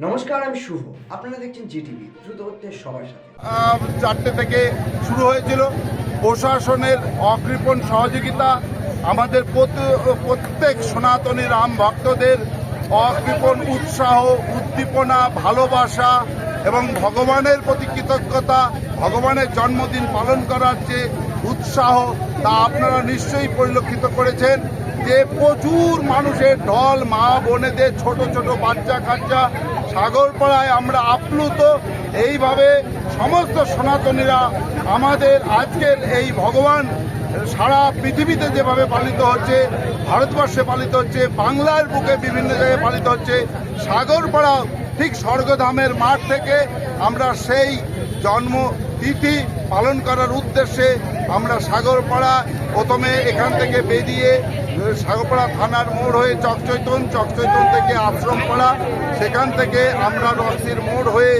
নমস্কার, আমি শুভ। আপনারা দেখছেন দ্রুত হচ্ছে সবার সাথে। চারটে থেকে শুরু হয়েছিল। প্রশাসনের অকৃপণ সহযোগিতা, আমাদের প্রত- প্রত্যেক সনাতনী রাম ভক্তদের অকৃপণ উৎসাহ, উদ্দীপনা, ভালোবাসা এবং ভগবানের প্রতি কৃতজ্ঞতা, ভগবানের জন্মদিন পালন করার যে উৎসাহ, তা আপনারা নিশ্চয়ই পরিলক্ষিত করেছেন যে প্রচুর মানুষের ঢল, মা বোনেদের, ছোট ছোট বাচ্চা কাচ্চা সাগরপাড়ায় আমরা আপ্লুত। এইভাবে সমস্ত সনাতনীরা আমাদের আজকের এই ভগবান সারা পৃথিবীতে যেভাবে পালিত হচ্ছে, ভারতবর্ষে পালিত হচ্ছে, বাংলার বুকে বিভিন্ন জায়গায় পালিত হচ্ছে, সাগরপাড়া ঠিক স্বর্গধামের মাঠ থেকে আমরা সেই জন্ম তিথি পালন করার উদ্দেশ্যে আমরা সাগরপাড়া প্রথমে এখান থেকে বেরিয়ে সাগরপাড়া থানার মোড় হয়ে চকচৈতন চকচৈতন থেকে আশ্রমপাড়া, সেখান থেকে আমরা রক্সির মোড় হয়ে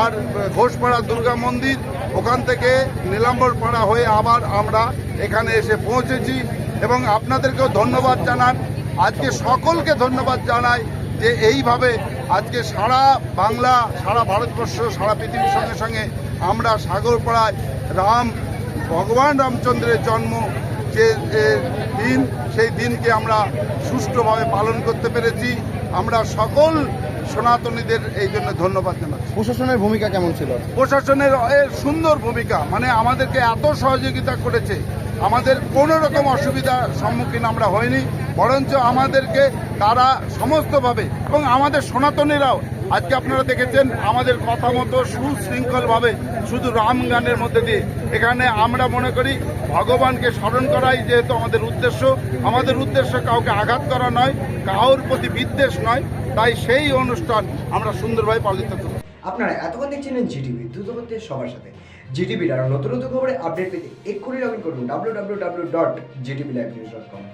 আর ঘোষপাড়া দুর্গা মন্দির, ওখান থেকে নীলাম্বরপাড়া হয়ে আবার আমরা এখানে এসে পৌঁছেছি। এবং আপনাদেরকেও ধন্যবাদ জানান। আজকে সকলকে ধন্যবাদ জানাই যে এইভাবে আজকে সারা বাংলা, সারা ভারতবর্ষ, সারা পৃথিবীর সঙ্গে সঙ্গে আমরা সাগরপাড়ায় রাম ভগবান রামচন্দ্রের জন্ম যে দিন সেই দিনকে আমরা সুষ্ঠুভাবে পালন করতে পেরেছি। আমরা সকল সনাতনীদের এই জন্য ধন্যবাদ জানাচ্ছি। প্রশাসনের ভূমিকা কেমন ছিল? প্রশাসনের সুন্দর ভূমিকা। মানে আমাদেরকে এত সহযোগিতা করেছে। আমাদের কোনো রকম অসুবিধার সম্মুখীন আমরা হইনি বরঞ্চ আমাদেরকে তারা সমস্তভাবে এবং আমাদের সনাতনীরাও আজকে আপনারা দেখেছেন আমাদের কথা মতো সুশৃঙ্খলভাবে শুধু রাম গানের মধ্যে দিয়ে। এখানে আমরা মনে করি ভগবানকে স্মরণ করাই যেহেতু আমাদের উদ্দেশ্য। আমাদের উদ্দেশ্য কাউকে আঘাত করা নয় কাউর প্রতি বিদ্বেষ নয়। তাই সেই অনুষ্ঠান আমরা সুন্দরভাবে পালিত করি আপনারা এতক্ষণ দেখছিলেন জিটিভি, দ্রুত সবার সাথে। জিটিভির আরও নতুন নতুন খবরে আপডেট পেতে এক্ষুনি লগ ইন করুন W W W dot GTV live news dot com